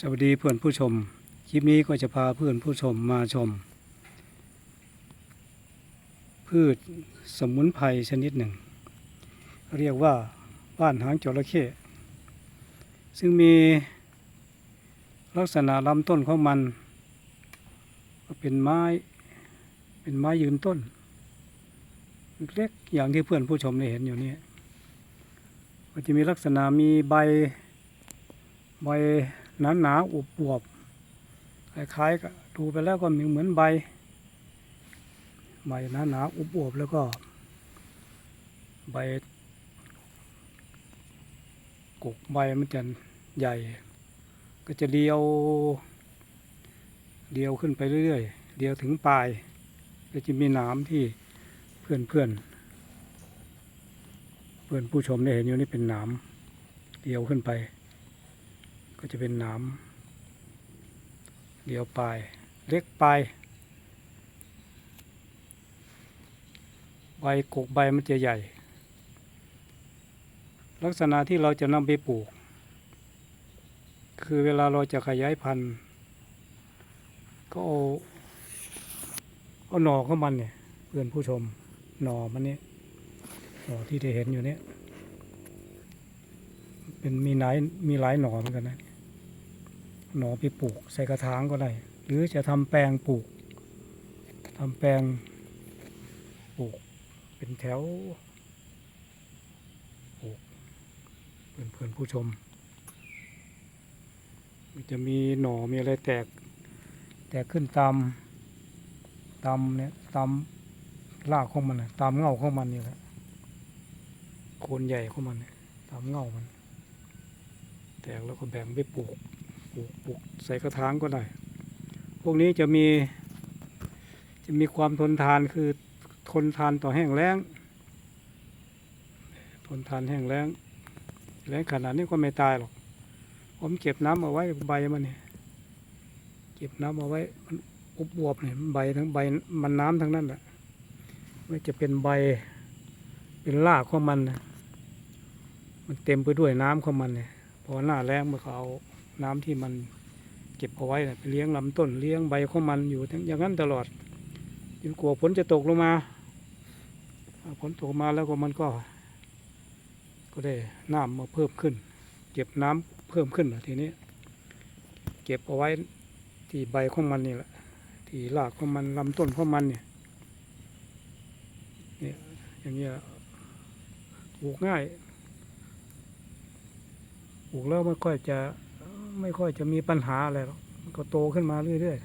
สวัสดีเพื่อนผู้ชม คลิปนี้ก็จะพาเพื่อนผู้ชมมาชม พืชสมุนไพรชนิดหนึ่ง เรียกว่าบ้านหางจระเข้ซึ่งมีลักษณะลำต้นของมัน ก็เป็นไม้ เป็นไม้ยืนต้น เล็กอย่างที่เพื่อนผู้ชมได้เห็นอยู่นี่ยก็จะมีลักษณะมีใบใบ หนาหนาๆอวบอวบคล้ายๆกับดูไปแล้วก็มีเหมือนใบ ใบหนาหนาๆอวบอวบแล้วก็ ใบกกใบมันจะใหญ่ ก็จะเดียว เดียวขึ้นไปเรื่อยๆ เดียวถึงปลายก็จะมีหนามที่เพื่อนเพื่อนเพื่อนผู้ชมได้เห็นอยู่นี่เป็นหนามเดียวขึ้นไป ก็จะเป็นหนามเดียวปลายเล็กปลายใบกกใบมันจะใหญ่ ลักษณะที่เราจะนำไปปลูก คือเวลาเราจะขยายพันธุ์ ก็เอาเอาหน่อข้ามันเนี่ยเพื่อนผู้ชมหน่อมันเนี่ยหน่อที่ได้เห็นอยู่เนี่ยเป็นมีหลายมีหลายหน่อเหมือนกันนะ หน่อไปปลูกใส่กระถางก็ได้ หรือจะทำแปลงปลูกทำแปลงปลูกเป็นแถวปลูกเพื่อนเพื่อนผู้ชม มันจะมีหน่อมีอะไรแตก แตกขึ้นตามตามเนี่ยตามรากของมันนะตามเงาของมันนี่แหละโคนใหญ่ของมันตามเงามัน แตกแล้วก็แบ่งไปปลูก ปลูกปลูกใส่กระถางก็ได้ พวกนี้จะมี จะมีความทนทานคือทนทานต่อแห้งแล้ง ทนทานแห้งแล้งแล้งขนาดนี้ก็ไม่ตายหรอก ผมเก็บน้ำเอาไว้ใบมันเนี่ยเก็บน้ำเอาไว้มันอุบวบเนี่ยใบทั้งใบมันน้ำทั้งนั้นแหละไม่จะเป็นใบเป็นรากของมันนะมันเต็มไปด้วยน้ำของมันเนี่ยพอหน้าแรงมันก็เอา น้ำที่มันเก็บเอาไว้น่ะไปเลี้ยงลำต้นเลี้ยงใบของมันอยู่ทั้งอย่างนั้นตลอดจนกลัวฝนจะตกลงมาฝนตกมาแล้วก็มันก็ ก็ได้น้ำมาเพิ่มขึ้น เก็บน้ำเพิ่มขึ้นทีนี้ เก็บเอาไว้ที่ใบของมันนี่แหละที่รากของมันลำต้นของมันเนี่ยเนี่ยอย่างเงี้ยปลูกง่ายปลูกแล้วไม่ค่อยจะ ไม่ค่อยจะมีปัญหาอะไรหรอกมันก็โตขึ้นมาเรื่อย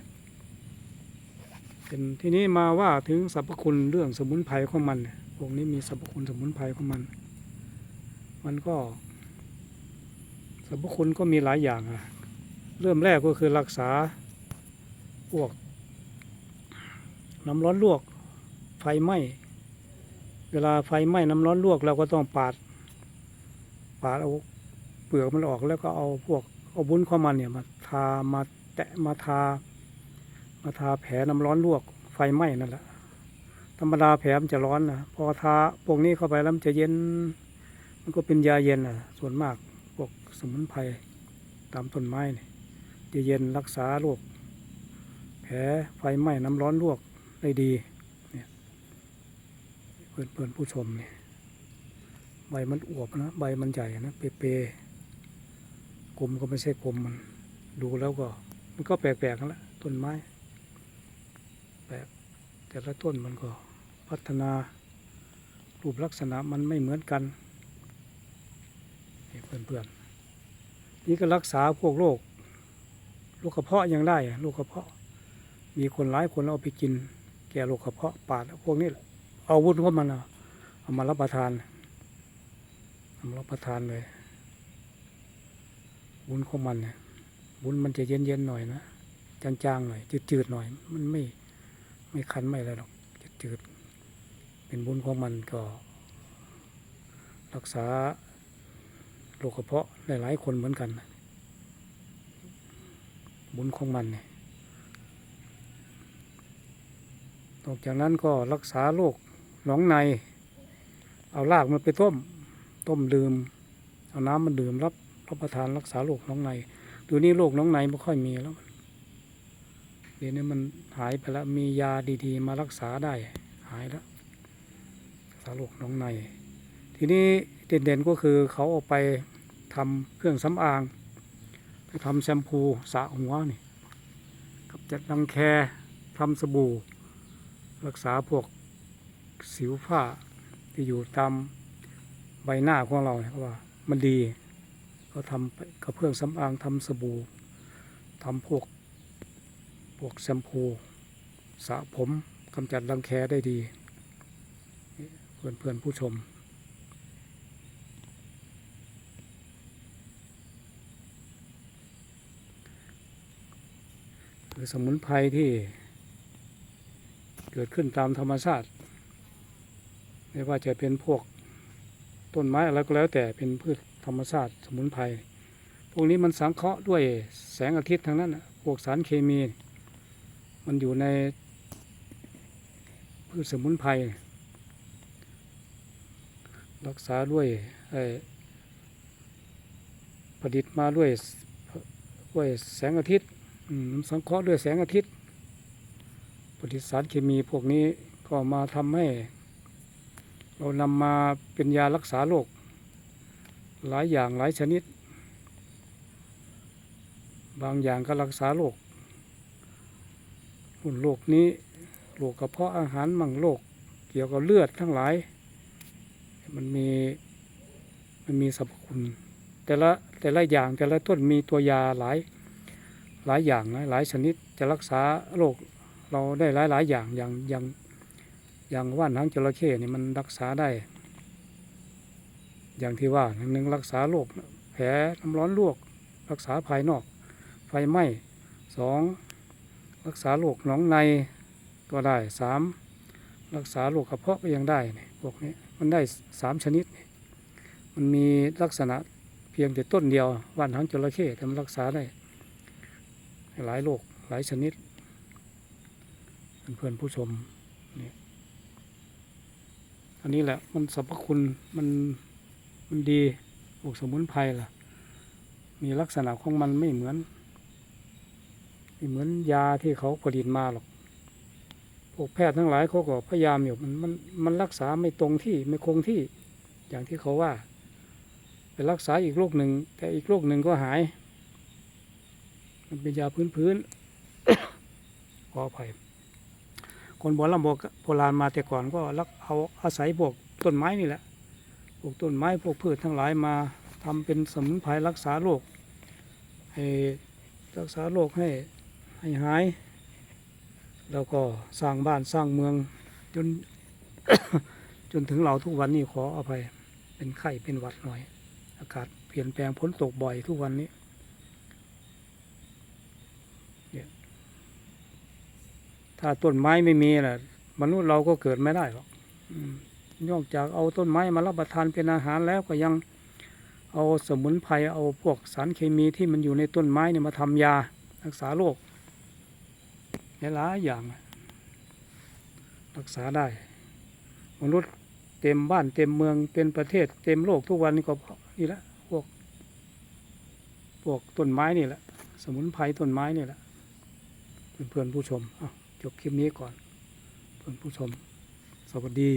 ๆเป็นทีนี้มาว่าถึงสรรพคุณเรื่องสมุนไพรของมันพวกนี้มีสรรพคุณสมุนไพรของมัน มันก็สรรพคุณก็มีหลายอย่างอะเริ่มแรกก็คือรักษาพวกน้ำร้อนลวกไฟไหม้เวลาไฟไหม้น้ำร้อนลวกเราก็ต้องปาด ปาดเอาเปลือกมันออกแล้วก็เอาพวก เอาบุ้นเข้ามันเนี่ยมาทามาแตะมาทา มาทาแผลน้ำร้อนลวกไฟไหม้นั่นแหละธรรมดาแผลมันจะร้อนนะพอทาพวกนี้เข้าไปแล้วมันจะเย็น มันก็เป็นยาเย็นอะ ส่วนมากพวกสมุนไพรตามต้นไม้เนี่ยจะเย็นรักษาโรคแผลไฟไหม้น้ำร้อนลวกได้ดีเนี่ยเพื่อนเพื่อนผู้ชมเนี่ยใบมันอวบนะ ใบมันใหญ่นะ เปเป กลมก็ไม่ใช่กลมมัน ดูแล้วก็ มันก็แปลกๆกันละต้นไม้แปลกแต่ละต้นมันก็พัฒนารูปลักษณะมันไม่เหมือนกันเพื่อนๆนี่ก็รักษาพวกโรคโรคกระเพาะยังได้โรคกระเพาะ มีคนหลายคนเอาไปกิน แก่โรคกระเพาะปาดพวกนี้เอาวุ้นเข้ามันเอามารับประทานทำรับประทานเลย วุ้นของมันเนี่ยวุ้นมันจะเย็นๆหน่อยนะจางๆหน่อยจืดๆหน่อย มันไม่ไม่คันไม่อะไรหรอกจืดๆเป็นวุ้นของมันก็ รักษาโรคกระเพาะหลายๆคนเหมือนกันนะวุ้นของมันเนี่ยนอกจากนั้นก็รักษาโรคหนองใน เอารากมันไปต้ม ต้มดื่ม เอาน้ำมันดื่มรับ รับประทานรักษาโรคน้องในเดี๋ยวนี้โรคน้องในไม่ค่อยมีแล้วเดี๋ยวนี้มันหายไปแล้วมียาดีๆ มารักษาได้หายแล้วรักษาโรคน้องใน ทีนี้เด่นๆก็คือเขาเอาไปทำเครื่องสำอางไปทำแชมพูสระหัวนี่กับจัดรังแคทำสบู่ รักษาพวกสิวฝ้าที่อยู่ตามใบหน้าของเราเนี่ยเขาว่ามันดี เขาทำกับเครื่องสำอางทำสบู่ทำพวกพวกแชมพูสระผมกำจัดรังแคได้ดี เพื่อนเพื่อนผู้ชม คือสมุนไพรที่เกิดขึ้นตามธรรมชาติ ไม่ว่าจะเป็นพวกต้นไม้อะไรก็แล้วแต่เป็นพืช ธรรมชาติสมุนไพรพวกนี้มันสังเคราะห์ด้วยแสงอาทิตย์ทั้งนั้นพวกสารเคมี มันอยู่ในพืชสมุนไพรรักษาด้วยไอ้ประดิษฐ์มาด้วยด้วยแสงอาทิตย์มันสังเคราะห์ด้วยแสงอาทิตย์ปฏิสารเคมีพวกนี้ก็มาทำให้ เรานำมาเป็นยารักษาโรค หลายอย่างหลายชนิด บางอย่างก็รักษาโรคหุ่นโรคนี้โรคกระเพาะอาหารมั่งโรคเกี่ยวกับเลือดทั้งหลาย มันมีมันมีสรรพคุณ แต่ละแต่ละอย่างแต่ละต้นมีตัวยาหลายหลายอย่างนะหลายชนิดจะรักษาโรคเราได้หลายหลายอย่างอย่างอย่างอย่างว่านหางจระเข้นี่มันรักษาได้ อย่างที่ว่าหนึ่งรักษาโรคแผลน้ำร้อนลวก รักษาภายนอก ไฟไหม้สองรักษาโรคหนองในก็ได้สามรักษาโรคกระเพาะก็ยังได้พวกนี้มันได้สามชนิด มันมีลักษณะเพียงแต่ต้นเดียวว่านหางจระเข้แต่มันรักษาได้ หลายโรคหลายชนิดเพื่อนผู้ชมนี่อันนี้แหละมันสรรพคุณมัน มันดีพวกสมุนไพรล่ะ มีลักษณะของมันไม่เหมือนไม่เหมือนยาที่เขาผลิตมาหรอก พวกแพทย์ทั้งหลายเขาก็พยายามอยู่มันมันมันรักษาไม่ตรงที่ไม่คงที่อย่างที่เขาว่าไปรักษาอีกโรคหนึ่ง แต่อีกโรคหนึ่งก็หาย มันเป็นยาพื้นพื้นขออภัยคนโบราณโบราณมาแต่ก่อนก็รักเอาอาศัยพวกต้นไม้นี่แหละ พวกต้นไม้พวกพืชทั้งหลายมาทำเป็นสมุนไพรรักษาโรคให้รักษาโรคให้ให้หาย แล้วก็สร้างบ้านสร้างเมืองจนจนถึงเราทุกวันนี้ขออภัยเป็นไข้เป็นหวัดหน่อย อากาศเปลี่ยนแปลงฝนตกบ่อยทุกวันนี้ถ้าต้นไม้ไม่มีล่ะ มนุษย์เราก็เกิดไม่ได้หรอกอ นอกจากเอาต้นไม้มารับประทานเป็นอาหารแล้วก็ยังเอาสมุนไพรเอาพวกสารเคมีที่มันอยู่ในต้นไม้เนี่ยมาทำยารักษาโรคหลายอย่าง รักษาได้มนุษย์เต็มบ้านเต็มเมืองเป็นประเทศ เต็มโลกทุกวันนี้ก็นี่แหละพวกพวกต้นไม้นี่แหละ สมุนไพรต้นไม้นี่แหละเพื่อนผู้ชมจบคลิปนี้ก่อน เพื่อนผู้ชม สวัสดี